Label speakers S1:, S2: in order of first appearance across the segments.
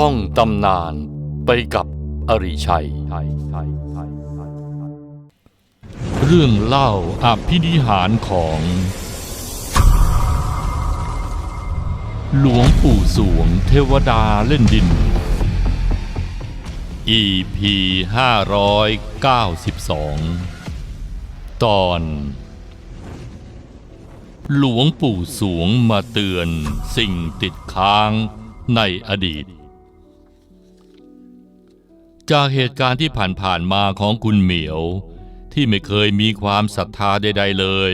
S1: ท่องตำนานไปกับอริชัย เรื่องเล่าอภินิหารของ หลวงปู่สวงเทวดาเล่นดิน EP 592 ตอน หลวงปู่สวงมาเตือนสิ่งติดค้างในอดีต จากเหตุการณ์ที่ผ่านๆมาของคุณเหมียว ที่ไม่เคยมีความศรัทธาใด ๆ เลย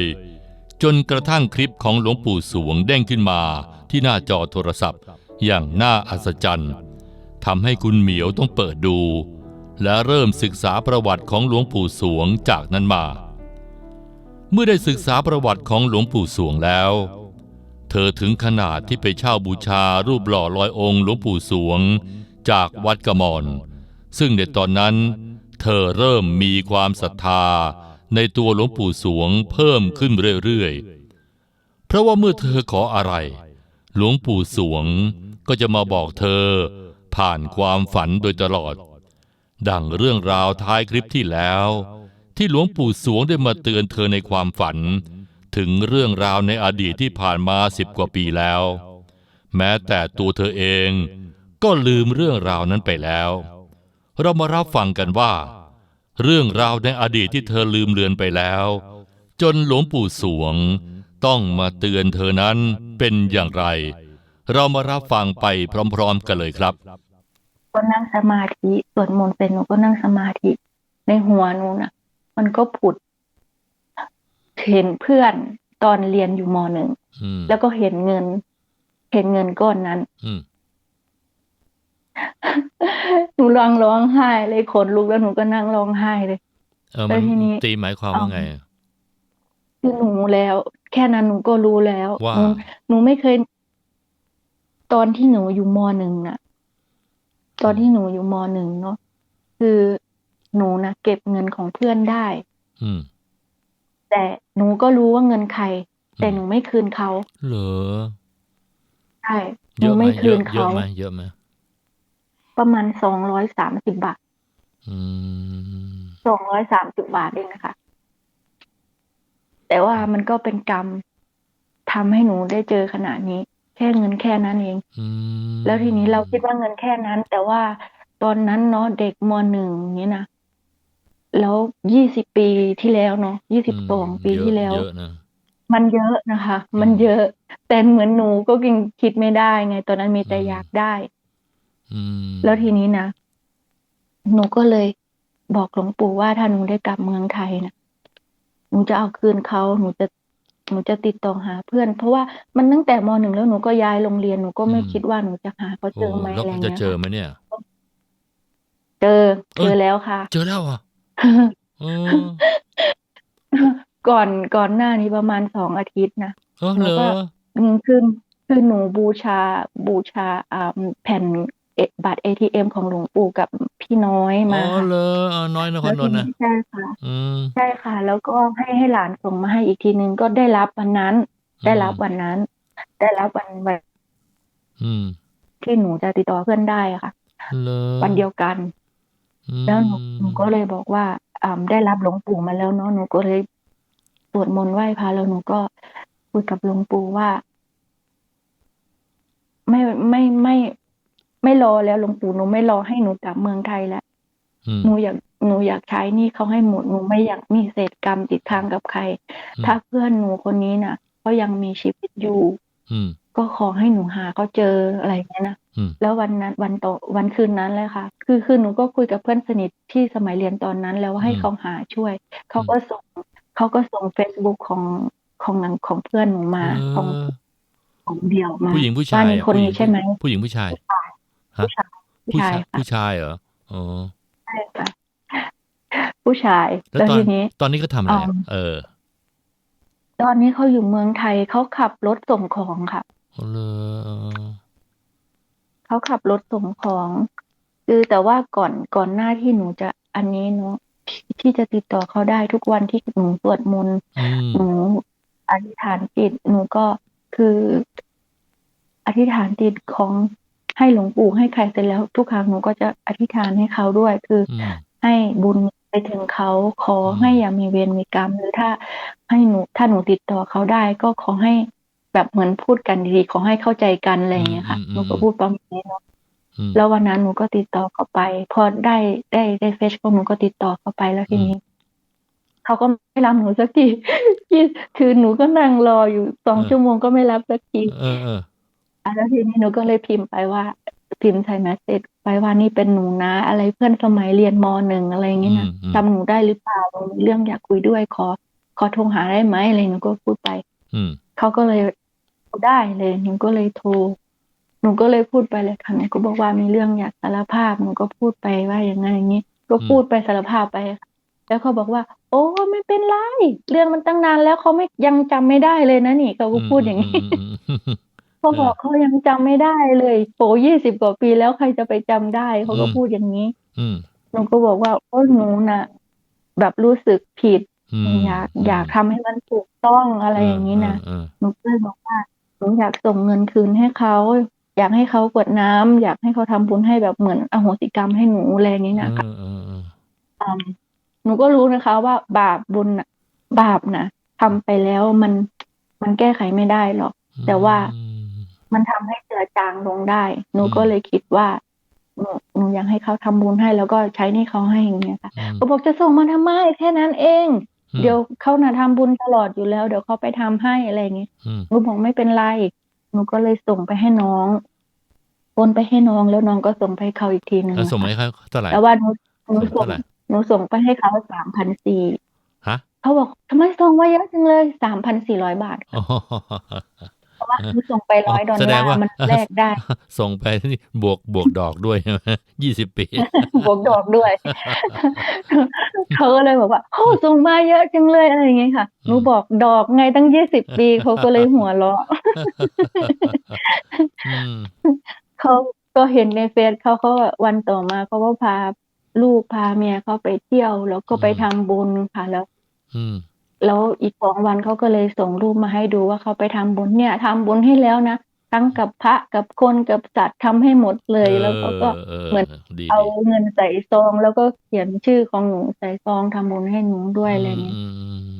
S1: จนกระทั่งคลิปของหลวงปู่สวงเด้งขึ้นมาที่หน้าจอโทรศัพท์ อย่างน่าอัศจรรย์ทำให้คุณเหมียวต้องเปิดดู และเริ่มศึกษาประวัติของหลวงปู่สวงจากนั้นมา เมื่อได้ศึกษาประวัติของหลวงปู่สวงแล้ว เธอถึงขนาดที่ไปเช่าบูชารูปหล่อลอยองค์หลวงปู่สวง จากวัดกระมอน ซึ่งในตอนนั้น เธอเริ่มมีความศรัทธาในตัวหลวงปู่สวงเพิ่มขึ้นเรื่อยๆ เพราะว่าเมื่อเธอขออะไร หลวงปู่สวงก็จะมาบอกเธอผ่านความฝันโดยตลอด ดังเรื่องราวท้ายคลิปที่แล้ว ที่หลวงปู่สวงได้มาเตือนเธอในความฝัน ถึงเรื่องราวในอดีตที่ผ่านมาสิบกว่าปีแล้ว แม้แต่ตัวเธอเองก็ลืมเรื่องราวนั้นไปแล้ว เรามารับฟังกันว่า เรื่องราวในอดีตที่เธอลืมเลือนไปแล้ว จนหลวงปู่สวง ต้องมาเตือนเธอนั้นเป็นอย่างไร เรามารับฟังไปพร้อมๆกันเลยครับ
S2: ก็นั่งสมาธิสวดมนต์เสร็จหนูก็นั่งสมาธิ ในหัวหนูน่ะ มันก็ผุด เห็นเพื่อนตอนเรียนอยู่มหนึ่ง
S1: อืม
S2: แล้วก็เห็นเงิน เห็นเงินก้อนนั้น
S1: อืม
S2: หนูร้องร้องไห้เลยขนลุกแล้วหนูก็นั่งร้องไห้เลย
S1: เออ
S2: แล้
S1: มัน
S2: วทีนี้
S1: ตีหมายความว่าไง
S2: คือหนูแล้ว แค่นั้นหนูก็รู้แล้ว
S1: ว่า
S2: หนูหนูไม่เคย ตอนที่หนูอยู่มหนึ่งน่ะ ตอนที่หนูอยู่มหนึ่งเนาะคือหนูนะเก็บเงินของเพื่อนได้
S1: อืม
S2: แต่หนูก็รู้ว่าเงินใคร แต่หนูไม่คืนเขา
S1: เหรอ
S2: ใช่ห
S1: เย
S2: นู
S1: อะไหม
S2: ไม่
S1: เย
S2: คื
S1: อะ
S2: น
S1: เยอะ
S2: เขา
S1: ไหมเยอะไหม
S2: ประมาณสองร้อยสามสิบบาท
S1: อืม
S2: สองร้อยสามสิบบาทเองนะคะแต่ว่ามันก็เป็นกรรมทำให้หนูได้เจอขนาดนี้ แค่เงินแค่นั้นเอง
S1: อืม
S2: แล้วทีนี้เราคิดว่าเงินแค่นั้น แต่ว่าตอนนั้นเนาะเด็กมหนึ่งอย่างนี้นะแล้วยี่สิบปีที่แล้วเนาะยี่สิบสอง
S1: ม
S2: ปีที่แล้ว
S1: เยอะนะ
S2: มันเยอะนะคะ
S1: อืม
S2: มันเยอะ แต่เหมือนหนูก็ยังคิดไม่ได้ไง ตอนนั้นมีแต่
S1: อืม
S2: อยากได้
S1: อืม
S2: แล้วทีนี้นะหนูก็เลยบอกหลวงปู่ว่าถ้าหนูได้กลับเมืองไทยนะหนูจะเอาคืนเขาหนูจะหนูจะติดต่อหาเพื่อน เพราะว่ามันตั้งแต่มหนึ่งแล้วหนูก็ย้ายโรงเรียนหนูก็ไม่คิดว่าหนูจะหาเขาเจ
S1: โอ้
S2: อไหม
S1: แล้ว
S2: อะไร
S1: จะ
S2: เงี้ย
S1: เจอไหมเนี่ย
S2: เจอ
S1: เอ้
S2: เจ
S1: ย
S2: อแล้วค่ะ
S1: เจอแล้วอะเออ
S2: ก่อนก่อนหน้านี้ประมาณสองอาทิตย์นะ
S1: เออ
S2: หนู
S1: เหร
S2: ก็
S1: อ
S2: อืมคือคือหนูบูชาบูชาอ่าแผ่นเอ บัตรเอทีเอ็มของหลวงปู่กับพี่น้อย
S1: อ๋
S2: มา
S1: อ
S2: ค่ะ
S1: เหรอเออน้อยนค
S2: แล้
S1: ร
S2: วนที
S1: นท์นะ
S2: นี้ใช่ค่ะ
S1: อืม
S2: ใช่ค่ะ แล้วก็ให้ให้หลานส่งมาให้อีกทีนึงก็ได้รับวันนั้น ได้รับวันนั้น ได้รับวันวัน
S1: อืม
S2: ที่หนูจะติดต่อเพื่อนได้อะค่ะ
S1: เหรอ
S2: วันเดียวกัน
S1: อืม
S2: แล้วหนูหนูก็เลยบอกว่าอ่าได้รับหลวงปู่มาแล้วเนาะหนูก็เลยสวดมนต์ไหว้พระแล้วหนูก็คุยกับหลวงปู่ว่า ไม่ไม่ไม่ ไม่รอแล้วหลวงปู่หนูไม่รอให้หนูกลับเมืองไทยแล้ว
S1: อืม
S2: หนูอยากหนูอยากใช้หนี่เขาให้หมดหนูไม่อยากมีเศษกรรมติดค้างกับใคร
S1: อืม
S2: ถ้าเพื่อนหนูคนนี้น่ะเขายังมีชีวิตอยู่
S1: อืม
S2: ก็ขอให้หนูหาเขาเจออะไรอย่างเงี้ยนะ
S1: อืม
S2: แล้ววันนั้นวันต่อวันคืนนั้นเลยค่ะ คือคือหนูก็คุยกับเพื่อนสนิทที่สมัยเรียนตอนนั้น แล้วว่าให้เขาหาช่วย เขาก็ส่งเขาก็ส่งเฟซบุ๊กของของหนังของเพื่อนหนูมา
S1: เอ
S2: ของ
S1: อ
S2: ของเดี่ยวมา
S1: ผู้หญิงผู้ชาย
S2: ว่ามี
S1: อะ
S2: คน
S1: ผู้หญิ
S2: นี้
S1: ง
S2: ใช่ไหม
S1: ผู้หญิงผู้ชาย ฮะ
S2: ผู้ชายผู้ชายค่ะ
S1: ผู้ชายเหรออ๋อ
S2: ใช่ค่ะผู้ชาย
S1: แล้ว
S2: แล้ว
S1: ตอน
S2: ทีนี้
S1: ตอนนี้ก็ทำอะไรอะ
S2: อืม
S1: เออ
S2: ตอนนี้เขาอยู่เมืองไทยเขาขับรถส่งของค่ะ
S1: เอาเลย
S2: เขาขับรถส่งของ คือแต่ว่าก่อนก่อนหน้าที่หนูจะอันนี้เนาะที่ที่จะติดต่อเขาได้ทุกวันที่หนูสวดมนต์
S1: อืม
S2: หนูอธิษฐานจิตหนูก็คืออธิษฐานจิตของ ให้หลวงปู่ให้ใครเสร็จแล้วทุกครั้งหนูก็จะอธิษฐานให้เขาด้วยคือ
S1: อืม
S2: ให้บุญไปถึงเขาขอ
S1: อืม
S2: ให้อย่ามีเวรมีกรรมหรือถ้า ให้หนูถ้าหนูติดต่อเขาได้ ก็ขอให้แบบเหมือนพูดกันดีๆขอให้เข้าใจกันอะไรอย่างเงี้ยค่ะหนูก็พูดประมาณนี้เนาะ
S1: อืม
S2: แล้ววันนั้นหนูก็ติดต่อเขาไป พอได้ได้ได้เฟซของหนูก็ติดต่อเขาไปแล้วทีนี้เขาก็ไม่รับหนูสักทียี่คือหนูก็นั่งรออยู่สองชั่วโมงก็ไม่รับสักที
S1: เออเออ
S2: อะ แล้วทีนี้หนูก็เลยพิมพ์ไปว่า พิมพ์ใส่แมสเซจไปว่านี่เป็นหนูนะ อะไรเพื่อนสมัยเรียนมหนึ่งอะไรอย่างเงี้ยนะ
S1: อืมอืม
S2: จำหนูได้หรือเปล่าหนูมีเรื่องอยากคุยด้วยขอ ขอโทรหาได้ไหมอะไรหนูก็พูดไป
S1: อืม
S2: เขาก็เลยได้เลยหนูก็เลยโทรหนูก็เลยพูดไปเลยค่ะหนูก็บอกว่ามีเรื่องอยากสารภาพหนูก็พูดไปว่าอย่างนั้นอย่างนี้ก็พูดไปสารภาพไปค่ะแล้วเขาบอกว่า โอ้ไม่เป็นไร เรื่องมันตั้งนานแล้วเขาไม่ยังจำไม่ได้เลยนะนี่เขาก็พูดอย่างนี้
S1: อืมอืมอืม
S2: เขาบอกเขายังจำไม่ได้เลยโอ้ยี่สิบกว่าปีแล้วใครจะไปจำได้เขาก็
S1: อืม
S2: พูดอย่างนี้
S1: อืม
S2: หนูก็บอกว่าโอ้หนูน่ะแบบรู้สึกผิด
S1: อืม
S2: อยากอยากทำให้มันถูกต้องอะไรอย่างนี้นะ
S1: เออ
S2: หนูก็เลยบอกว่าหนูอยากส่งเงินคืนให้เขาอยากให้เขากวดน้ำอยากให้เขาทำบุญให้แบบเหมือนอโหสิกรรมให้หนูอะไรอย่างนี้
S1: เออ
S2: นะคะ
S1: เออเออ
S2: อืมหนูก็รู้นะคะ ว่าบาปบุญน่ะบาปนะทำไปแล้วมันมันแก้ไขไม่ได้หรอก แต่ว่า
S1: อื ม
S2: มันทำให้เจือจางลงได้ หนู
S1: อืม
S2: ก็เลยคิดว่าหนูหนูอยากให้เขาทำบุญให้แล้วก็ใช้หนี่เขาให้อย่างเงี้ยค่ะ
S1: อืม
S2: ก็บอกจะส่งมาทำไมแค่นั้นเอง
S1: อืม
S2: เดี๋ยวเขาน่ะทำบุญตลอดอยู่แล้ว เดี๋ยวเขาไปทำให้อะไรอย่างเงี้ย
S1: อืม
S2: หนูบอกไม่เป็นไรหนูก็เลยส่งไปให้น้องโอนไปให้น้องแล้วน้องก็ส่งไปให้เขาอีกทีหนึ่ง
S1: แล้วส่งมา
S2: นะคะ
S1: ให้เขาเท่าไหร่
S2: แต่ว่าหนูหนูส่ง
S1: เท่าไหร่
S2: หนูส่งไปให้เขาสามพันสี่
S1: ฮะ
S2: เขาบอกทำไมส่งมาเยอะจังเลยสามพันสี่ร้อยบาท
S1: อ๋อ
S2: เพราะว่าหนูส่งไปร้อยดอล
S1: แสด
S2: ลาง
S1: ว่า
S2: ร์มันแลกได้
S1: ส่งไปนี่บวกบวกดอกด้วยใช่ไหมยี่สิบปี
S2: บวกดอกด้วยเขาก็เลยบอกว่าโอ้ส่งมาเยอะจังเลยอะไรอย่างเงี้ยค่ะหนูบอกดอกไงตั้งยี่สิบปีเขาก็เลยหัวเราะ
S1: อืม
S2: เขาก็เห็นในเฟซเขาเขาก็วันต่อมาเขาก็พาลูกพาเมียเขาไปเที่ยว แล้วก็ไปทำบุญค่ะแล้ว
S1: อืม
S2: แล้วอีกสองวันเขาก็เลยส่งรูปมาให้ดูว่า เขาไปทำบุญ เนี่ยทำบุญให้แล้วนะ ทั้งกับพระ กับคน กับสัตว์ ทำให้หมดเลยแล้วเขาก็เหมือน
S1: ดี
S2: เอา
S1: ดี
S2: เงินใส่ซอง แล้วก็เขียนชื่อของหนูใส่ซอง ทำบุญให้หนูด้วยอะไรเงี้ย
S1: อืมอืม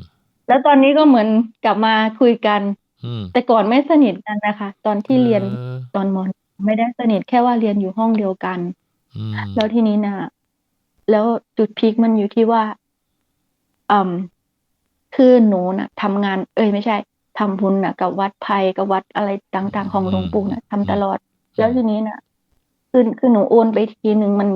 S2: แล้วตอนนี้ก็เหมือนกลับมาคุยกัน
S1: อืม
S2: แต่ก่อนไม่สนิทกันนะคะ ตอนที่เรียน
S1: ออ
S2: ตอนมหนึ่งไม่ได้สนิท แค่ว่าเรียนอยู่ห้องเดียวกัน
S1: อืม
S2: แล้วทีนี้นะแล้วจุดพีคมันอยู่ที่ว่าอืม คือหนูน่ะทำงาน เอ้ยไม่ใช่ทำบุญน่ะ กับวัดไผ่กับวัดอะไรต่างๆ ของหลวงปู่น่ะทำตลอด แล้วทีนี้น่ะคือคือหนูโอนไปทีหนึ่งมัน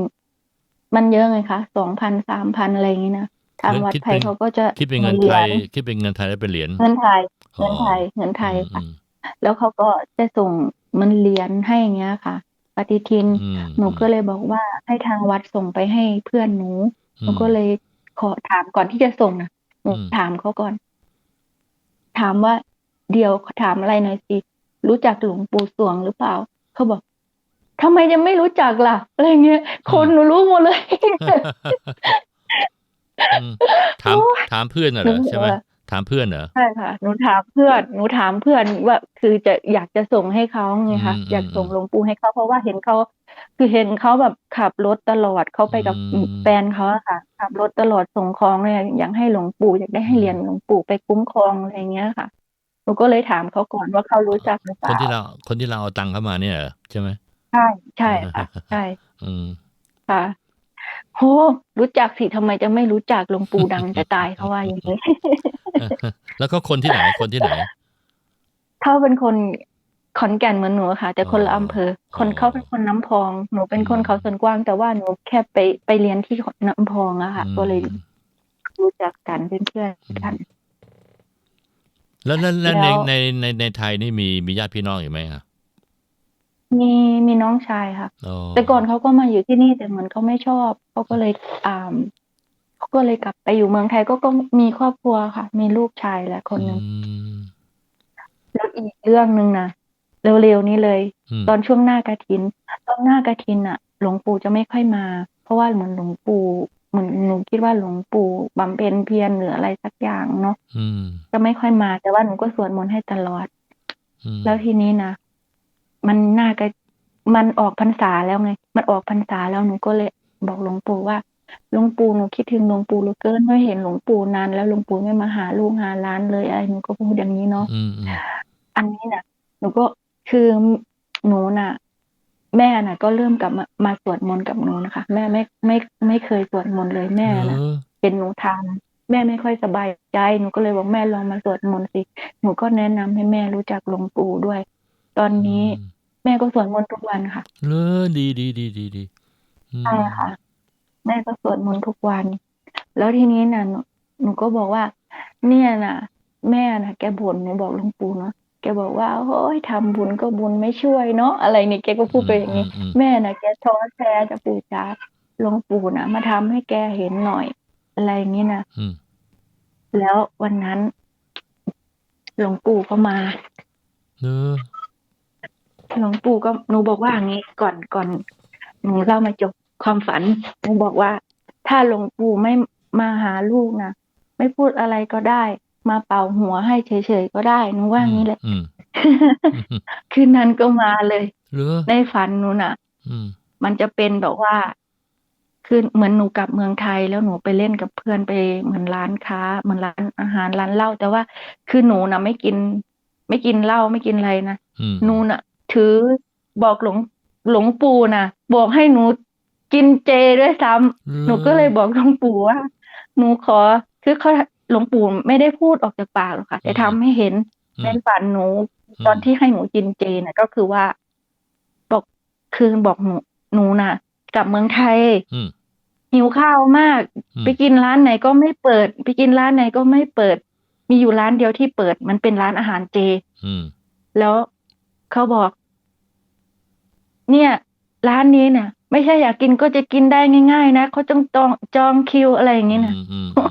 S2: มันเยอะไงคะสองพันสามพันอะไรอย่างนี้นะทางวัดไผ่เขาก็จะ
S1: คิดเป็นเงิน
S2: หรี
S1: ไท
S2: ญ
S1: ยคิดเป็นเงินไทยแล้วเป็นเหรียญ
S2: เงินไทย
S1: อ๋อ
S2: เงินไทยเงินไทยค่ะ
S1: อืม
S2: แล้วเขาก็จะส่งมันเหรียญให้อย่างเงี้ยค่ะ ปฏิทิน
S1: อืม
S2: หนูก็เลยบอกว่าให้ทางวัดส่งไปให้เพื่อนหนูหนูก็เลยขอถามก่อนที่จะส่งนะหนู
S1: อืม
S2: ถามเขาก่อน ถามว่าเดี๋ยวถามอะไรหน่อยสิรู้จักหลวงปู่สวงหรือเปล่า เขาบอกทำไมยังไม่รู้จักล่ะอะไรเงี้ย คนหนูรู้หมดเลย
S1: อืมถามถามเพื่อนน่ะเหรอใช่ไหม
S2: หนูบอกว่า
S1: ถามเพื่อนเหรอ
S2: ใช่ค่ะหนูถามเพื่อนหนูถามเพื่อนว่าคือจะอยากจะส่งให้เขาไงคะ
S1: อืม
S2: อยากส่ง
S1: อืม
S2: หลวงปู่ให้เขาเพราะว่าเห็นเขา คือเห็นเขาแบบขับรถตลอดเขาไปกับ
S1: อืม
S2: แฟนเขาอะค่ะ ขับรถตลอดส่งของเลยอยากให้หลวงปู่อยากได้ให้เหรียญหลวงปู่ไปคุ้มครองอะไรอย่างเงี้ยค่ะหนูก็เลยถามเขาก่อนว่าเขารู้จักหรือเป
S1: คน
S2: ล่า
S1: ที่เราคนที่เราเอาตังค์เข้ามาเนี่ยเหรอใช่ไหม
S2: ใช่ใช่ค่ะใช่
S1: อืม
S2: ค่ะโหรู้จักสิทำไมจะไม่รู้จักหลวงปู่ดังจะตายเขาว่าอย่างนี้
S1: แล้วก็คนที่ไหนคนที่ไหน
S2: เขาเป็นคน ขอนแก่นเหมือนหนูค่ะ แต่คนละ
S1: อ๋อ
S2: อำเภอ คน
S1: อ๋อ
S2: เขาเป็นคนน้ำพอง หนูเป็นคน
S1: อืม
S2: เขาสวนกว้าง แต่ว่าหนูแค่ไปไปเรียนที่น้ำพองอะค่ะ ก็เลย
S1: อืม
S2: รู้จักกันเป็นเพื่อนกัน
S1: แล้วแล้วแล้วใน
S2: แล้ว
S1: ในในในไทยนี่มีมีญาติพี่น้องอยู่ไหมอะ
S2: มีมีน้องชายค่ะ
S1: อ๋อ
S2: แต่ก่อนเขาก็มาอยู่ที่นี่แต่เหมือนเขาไม่ชอบเขาก็เลยอ่าเขาก็เลยกลับไปอยู่เมืองไทยก็ก็มีครอบครัวค่ะ มีลูกชายแหละคนหนึ่ง
S1: อืม
S2: แล้วอีกเรื่องหนึ่งนะ เร็วๆนี้เลย
S1: ม
S2: ตอนช่วงหน้ากระถิน ตอนหน้ากระถินอะหลวงปู่จะไม่ค่อยมา เพราะว่าเหมือนหลวงปู่เหมือนหนูคิดว่าหลวงปู่บำเพ็ญเพียรหรืออะไรสักอย่างเนาะ
S1: อืม
S2: จะไม่ค่อยมา แต่ว่าหนูก็สวดมนต์ให้ตลอด
S1: อืม
S2: แล้วทีนี้นะมันหน้ากระมันออกพรรษาแล้วไง มันออกพรรษาแล้วหนูก็เลยบอกหลวงปู่ว่าหลวงปู่หนูคิดถึงหลวงปู่เหลือเกินไม่เห็นหลวงปู่นานแล้วหลวงปู่ไม่มาหาลูกหาหล้านเลยอะไรหนูก็พูดอย่างนี้เนาะ
S1: อืมอืม
S2: อันนี้น่ะ หนูก็ คือหนูน่ะ แม่น่ะ ก็เริ่มกลับมามาสวดมนต์กับหนูนะคะ แม่ไม่ไม่ไม่เคยสวดมนต์เลยแม่
S1: เอ
S2: น่ะ
S1: อ
S2: เป็นหนูทานแม่ไม่ค่อยสบายใจหนูก็เลยบอกแม่ลองมาสวดมนต์สิหนูก็แนะนำให้แม่รู้จักหลวงปู่ด้วย ตอนนี้
S1: อืม
S2: แม่ก็สวดมนต์ทุกวันค่ะ
S1: เลอดีดีดีดีดีอืม
S2: ใช่ค่ะ แม่ก็สวดมนต์ทุกวัน แล้วทีนี้น่ะหนูหนูก็บอกว่า เนี่ยน่ะ แม่น่ะ แกบ่นหนูบอกหลวงปู่เนาะ แกบอกว่าโอ้ยทำบุญก็บุญไม่ช่วยเนาะอะไรเนี่ยแกก็พูดไปอย่างนี้
S1: มม
S2: แม่น่ะแกท้อแท้จะปู่จ๋าหลวงปู่น่ะมาทำให้แกเห็นหน่อย อะไรอย่างนี้นะ
S1: อืม
S2: แล้ววันนั้น หลวงปู่ก็มา
S1: เออ
S2: หลวงปู่ก็หนูบอกว่าอย่างนี้ก่อนก่อนหนูเล่ามาจบความฝันหนูบอกว่า ถ้าหลวงปู่ไม่มาหาลูกนะไม่พูดอะไรก็ได้ มาเป่าหัวให้เฉยๆก็ได้หนูว่าอย่างนี้แหละ
S1: อืมอืม
S2: คืนนั้นก็มาเลย
S1: เลอ
S2: ในฝันหนูน่ะ
S1: อืม
S2: มันจะเป็นแบบว่าคือเหมือนหนูกลับเมืองไทยแล้วหนูไปเล่นกับเพื่อนไปเหมือนร้านค้า เหมือนร้านอาหารร้านเหล้าแต่ว่าคือหนูน่ะไม่กิน ไม่กินเหล้าไม่กินอะไรนะ
S1: อืม
S2: หนูน่ะ ถือบอกหลวงหลวงปู่น่ะบอกให้หนูกินเจด้วยซ้ำหนูก็เลยบอกหลวงปู่ว่าหนูขอคือเขา หลวงปู่ไม่ได้พูดออกจากปากหรอกค่ะ แต่ทำให้เห็น
S1: อื
S2: ใน
S1: ม
S2: ฝันหนูตอนที่ให้หนูกินเจน่ะ ก็คือว่าบอกคือบอกหนูหนูน่ะ กลับเมืองไทย
S1: อืม
S2: หิวข้าวมาก
S1: อืม
S2: ไปกินร้านไหนก็ไม่เปิด ไปกินร้านไหนก็ไม่เปิด มีอยู่ร้านเดียวที่เปิด มันเป็นร้านอาหารเจ
S1: อืม
S2: แล้วเขาบอก เนี่ย ร้านนี้เนี่ยไม่ใช่อยากกินก็จะกินได้ง่าย ๆ นะเขาต้องจองจองคิวอะไรอย่างนี้นะ
S1: อืมอืมอืม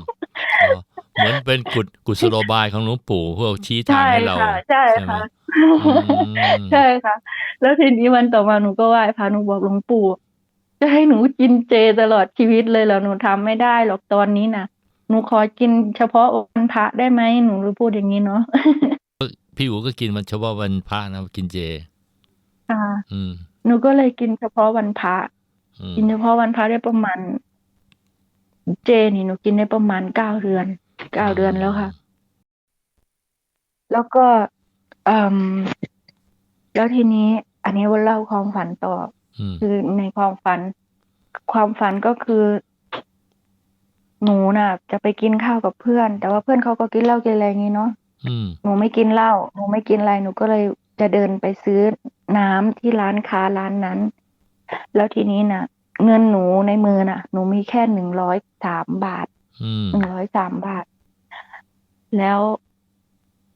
S1: อ๋อ เหมือนเป็นกุศกุศโลบายของหลวงปู่เพื่อชี้ทาง
S2: ใช่
S1: ให้เรา
S2: ค่ะใช่
S1: ไหม
S2: ค่ะ
S1: อืม
S2: ใช่ค่ะ แล้วทีนี้วันต่อมาหนูก็ไหว้พระหนูบอกหลวงปู่ จะให้หนูกินเจตลอดชีวิตเลยเหรอหนูทำไม่ได้หรอกตอนนี้นะหนูขอกินเฉพาะวันพระได้ไหมหนูพูดอย่างนี้เนาะ
S1: พี่อู๋ก็กินมันเฉพาะวันพระนะกินเจ
S2: ค่ะ
S1: อืม
S2: หนูก็เลยกินเฉพาะวันพระ
S1: อืม
S2: กินเฉพาะวันพระได้ประมาณ เจนี่หนูกินได้ประมาณเก้าเดือน เก้าเดือนแล้วค่ะ แล้วก็อืมแล้วทีนี้ อันนี้ว่าเล่าความฝันต่อ
S1: อืม
S2: คือในความฝัน ความฝันก็คือ หนูน่ะ จะไปกินข้าวกับเพื่อน แต่ว่าเพื่อนเขาก็กินเหล้ากินอะไรอย่างงี้เนาะ
S1: อืม
S2: หนูไม่กินเหล้าหนูไม่กินอะไรหนูก็เลยจะเดินไปซื้อน้ำที่ร้านค้าร้านนั้น แล้วทีนี้น่ะ เงินหนูในมือน่ะ หนูมีแค่หนึ่งร้อยสามบาท
S1: อืม
S2: หนึ่งร้อยสามบาท แล้ว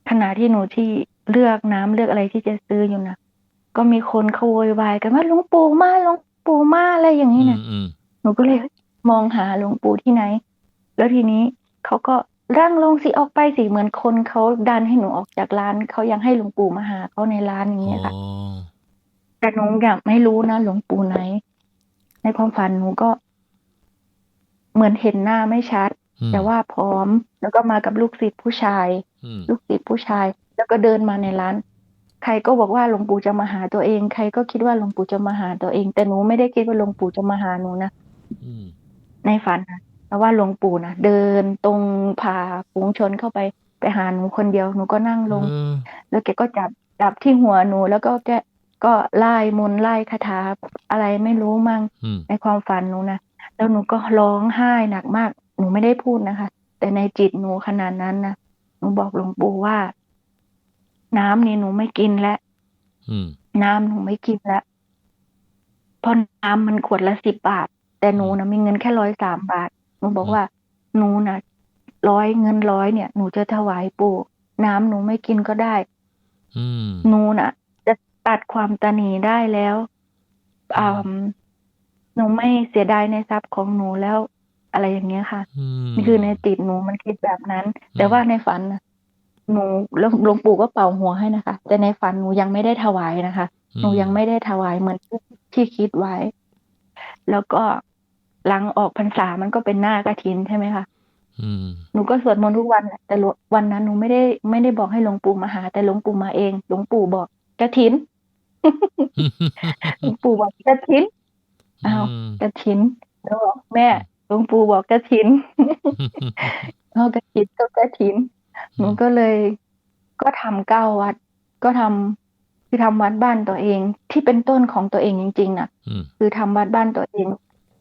S2: ขณะที่หนูที่เลือกน้ำเลือกอะไรที่จะซื้ออยู่นะก็มีคนเขาโวยวายกันว่าหลวงปู่มาหลวงปู่มาอะไรอย่างนี้
S1: อื
S2: นะ
S1: มอืม
S2: หนูก็เลยมองหาหลวงปู่ที่ไหน แล้วทีนี้เขาก็ร่างลงสิออกไปสิเหมือนคนเขาดันให้หนูออกจากร้านเขายังให้หลวงปู่มาหาเขาในร้านอย่าง
S1: อ๋
S2: เงี้ยค่ะ
S1: อ
S2: แต่หนูอยากไม่รู้นะหลวงปู่ไหน ในความฝันหนูก็ เหมือนเห็นหน้าไม่ชัด
S1: อืม
S2: แต่ว่าพร้อมแล้วก็มากับลูกศิษย์ผู้ชาย
S1: อืม
S2: ลูกศิษย์ผู้ชาย แล้วก็เดินมาในร้าน ใครก็บอกว่าหลวงปู่จะมาหาตัวเอง ใครก็คิดว่าหลวงปู่จะมาหาตัวเอง แต่หนูไม่ได้คิดว่าหลวงปู่จะมาหาหนูนะ
S1: อืม
S2: ในฝันนะแต่ว่าหลวงปู่นะเดินตรงพาฝูงชนเข้าไปไปหาหนูคนเดียวหนูก็นั่งลง
S1: เออ
S2: แล้วแกก็จับจับที่หัวหนูแล้วก็แกก็ไล่มนต์ไล่คาถาอะไรไม่รู้มั่ง
S1: อืม
S2: ในความฝันหนูนะ แล้วหนูก็ร้องไห้หนักมาก หนูไม่ได้พูดนะคะ แต่ในจิตหนูขนาดนั้นนะหนูบอกหลวงปู่ว่า น้ำนี่หนูไม่กินแล้ว
S1: อืม
S2: น้ำหนูไม่กินแล้วเพราะน้ำมันขวดละสิบบาท แต่หนูนะมีเงินแค่ร้อยสามบาทหนูบอกว่า หนูนะร้อยเงินร้อยเนี่ย หนูจะถวายปู่ น้ำหนูไม่กินก็ได้
S1: อืม
S2: หนูน่ะ จะตัดความตนีได้แล้วอ่า หนูไม่เสียดายในทรัพย์ของหนูแล้วอะไรอย่างเงี้ยค่ะ
S1: อืม
S2: นี่คือในจิตหนูมันคิดแบบนั้น แต่ว่าในฝันน่ะหนูแล้วหลวงปู่ก็เป่าหัวให้นะคะ แต่ในฝันหนูยังไม่ได้ถวายนะคะ หนูยังไม่ได้ถวายเหมือนที่ที่คิดไว้ แล้วก็หลังออกพรรษามันก็เป็นหน้ากระถินใช่ไหมคะ
S1: อืม
S2: หนูก็สวดมนต์ทุกวันแหละแต่หลวงวันนั้นหนูไม่ได้ไม่ได้บอกให้หลวงปู่มาหา แต่หลวงปู่มาเอง หลวงปู่บอกกระถินหลวงปู่บอกกระถิน อ้าว
S1: ม
S2: กระถินแล้วบอกแม่หลวงปู่บอกกระถินเอากระถินก็กระถินหนูก็เลยก็ทำเก้าวัด ก็ทำคือทำวัดบ้านตัวเอง ที่เป็นต้นของตัวเองจริงๆน่ะ
S1: อืม
S2: คือทำวัดบ้านตัวเอง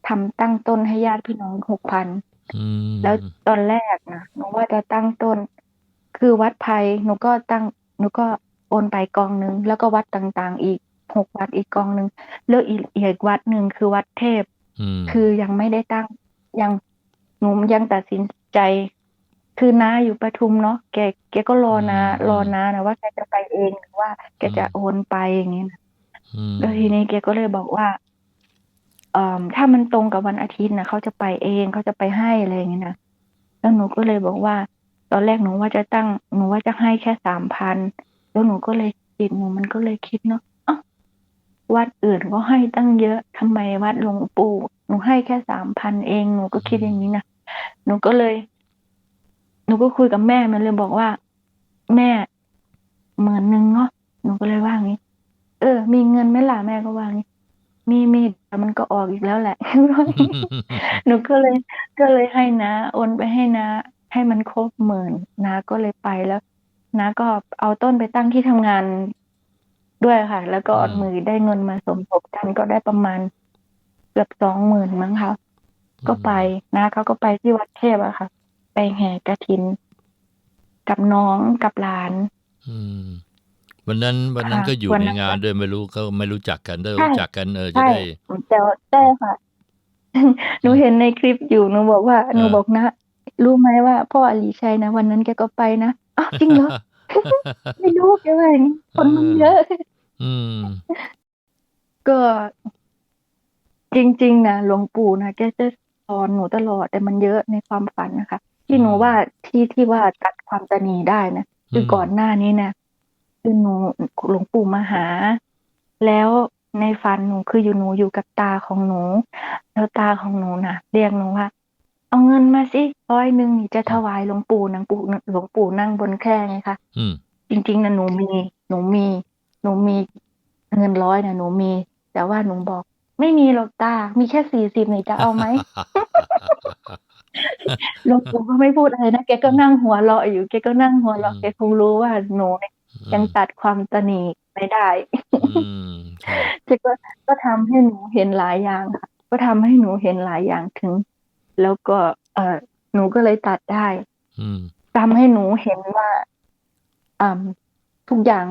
S2: ทำตั้งต้นให้ญาติพี่น้องหกพัน
S1: อืม
S2: แล้วตอนแรกนะหนูว่าจะตั้งต้น คือวัดไผ่หนูก็ตั้งหนูก็โอนไปกองหนึ่งแล้วก็วัดต่างๆอีก หกวัดอีกกองหนึ่งแล้วอีกอีกวัดหนึ่งคือวัดเทพ
S1: ม
S2: คือยังไม่ได้ตั้งยังหนูยังตัดสินใจ คือน้าอยู่ปทุมเนาะแกแกก็รอนะ รอนะนะว่าแกจะไปเองหรือว่าแกจะโอนไปอย่างนี้นะ
S1: อืม
S2: แล้วทีนี้แกก็เลยบอกว่าเอ่อถ้ามันตรงกับวันอาทิตย์นะเขาจะไปเองเขาจะไปให้อะไรอย่างนี้นะแล้วหนูก็เลยบอกว่า ตอนแรกหนูว่าจะตั้ง หนูว่าจะให้แค่สามพันแล้วหนูก็เลยจิตหนูมันก็เลยคิดเนาะเอ้า วัดอื่นก็ให้ตั้งเยอะทำไมวัดหลวงปู่หนูให้แค่สามพันเองหนูก็คิดอย่างนี้นะหนูก็เลย หนูก็คุยกับแม่มันเลยบอกว่า แม่หมื่นหนึ่งเนาะหนูก็เลยว่างี้ เออ มีเงินไหมล่ะแม่ก็ว่างี้ มีมีแต่มันก็ออกอีกแล้วแหละ หนูก็เลย ก็เลยให้นะโอนไปให้นะ ให้มันครบหมื่นนะก็เลยไปแล้วนะก็เอาต้นไปตั้งที่ทำงาน ด้วยค่ะ แล้วก็
S1: อืม
S2: มือได้เงินมาสมทบกันก็ได้ประมาณเกือบสองหมื่นมั้งคะก็ไปนะเขาก็ไปที่วัดเทพอะค่ะ ไปแห่กระถิน กับน้องกับหลาน
S1: อืมวันนั้นวันนั้น
S2: ค่ะ
S1: ก็อยู่
S2: วัน
S1: ใน
S2: นั้น
S1: งานด้วยไม่รู้เขาไม่รู้จักกันได้
S2: ใช่
S1: รู้จักกันเออจะ
S2: ใช่
S1: ได้
S2: แต่ว่าใช่ค่ะหนูเห็นในคลิปอยู่หนูบอกว่าหนู
S1: เออ
S2: บอกนะ รู้ไหมว่า พ่ออลีชัยนะวันนั้นแกก็ไปนะอ้าวจริงเหรอไม่รู้แกว่าอย่างนี้คนมันเยอะ
S1: อืม
S2: ก็จริง ๆนะหลวงปู่นะแกจะสอนหนูตลอด แต่มันเยอะในความฝันนะคะ ที่หนูว่าที่ที่ว่าตัดความตนีได้นะคือก่อนหน้านี้นะคือหนูหลวงปู่มาหา แล้วในฝันหนูคืออยู่หนูอยู่กับตาของหนู แล้วตาของหนูนะเรียกหนูว่า เอาเงินมาสิร้อยหนึ่งนี่จะถวายหลวงปู่นางปู่หลวงปู่นั่งบนแคร่ไงคะ
S1: อืม
S2: จริงๆนะหนูมีหนูมี หนูมีเงินร้อยนะหนูมี แต่ว่าหนูบอก ไม่มีหรอกตา มีแค่สี่สิบนี่จะเอาไหมหลวงปู่ก็ไม่พูดอะไรนะแกก็นั่งหัวเราะอยู่แกก็นั่งหัวเราะ
S1: อืม
S2: แกคงรู้ว่าหนูเนี่ยยังตัดความตนีไม่ได้
S1: อืมใช่
S2: แกก็ก็ทำให้หนูเห็นหลายอย่างค่ะก็ทำให้หนูเห็นหลายอย่างถึง แล้วก็เออหนูก็เลยตัดได้
S1: อืม
S2: ทำให้หนูเห็นว่าอ่าทุกอย่าง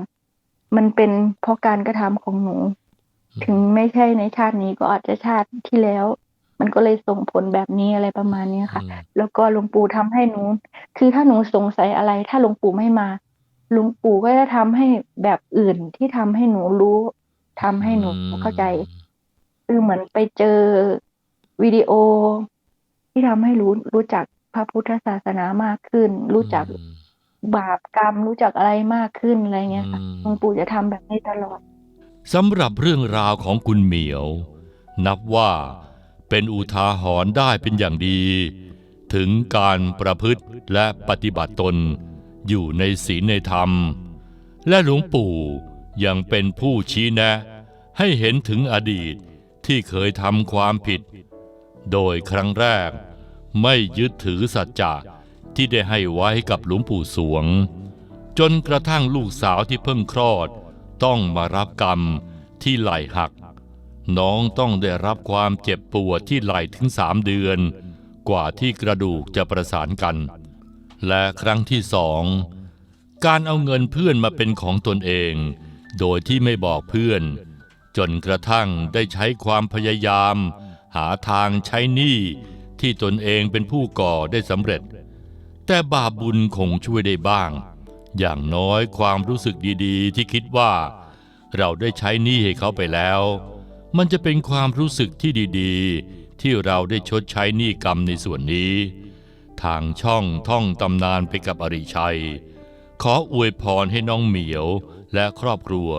S2: มันเป็นเพราะการกระทำของหนู ถึงไม่ใช่ในชาตินี้ก็อาจจะชาติที่แล้ว มันก็เลยส่งผลแบบนี้อะไรประมาณเนี้ยค่ะ
S1: อืม
S2: แล้วก็หลวงปู่ทำให้หนู คือถ้าหนูสงสัยอะไร ถ้าหลวงปู่ไม่มาหลวงปู่ก็จะทำให้แบบอื่นที่ทำให้หนูรู้ทำให้หนูเข้าใจคือเหมือนไปเจอวิดีโอ ที่ทำให้รู้รู้จักพระพุทธศาสนามากขึ้น รู้จัก
S1: อืม
S2: บาปกรรมรู้จักอะไรมากขึ้นอะไรเงี้ยค่ะ
S1: อืม
S2: หลวงปู่จะทำแบบนี้ตลอด
S1: สำหรับเรื่องราวของคุณเหมียว นับว่าเป็นอุทาหรณ์ได้เป็นอย่างดี ถึงการประพฤติและปฏิบัติตนอยู่ในศีลในธรรม และหลวงปู่ยังเป็นผู้ชี้แนะ ให้เห็นถึงอดีตที่เคยทำความผิด โดยครั้งแรกไม่ยึดถือสัจจะ ที่ได้ให้ไว้กับหลวงปู่สวง จนกระทั่งลูกสาวที่เพิ่งคลอด ต้องมารับกรรมที่ไหล่หัก น้องต้องได้รับความเจ็บปวดที่ไหล่ถึงสามเดือน กว่าที่กระดูกจะประสานกัน และครั้งที่สอง การเอาเงินเพื่อนมาเป็นของตนเอง โดยที่ไม่บอกเพื่อน จนกระทั่งได้ใช้ความพยายาม หาทางใช้หนี้ที่ตนเองเป็นผู้ก่อได้สำเร็จ แต่บาปบุญคงช่วยได้บ้าง อย่างน้อยความรู้สึกดีๆ ที่คิดว่า เราได้ใช้หนี้ให้เขาไปแล้ว มันจะเป็นความรู้สึกที่ดีๆ ที่เราได้ชดใช้หนี้กรรมในส่วนนี้ ทางช่องท่องตำนานไปกับอริชัย ขออวยพรให้น้องเหมียวและครอบครัว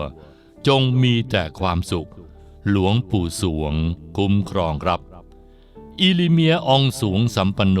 S1: จงมีแต่ความสุข หลวงปู่สวง คุ้มครองครับ อิลิเมียอองสูงสัมปันโน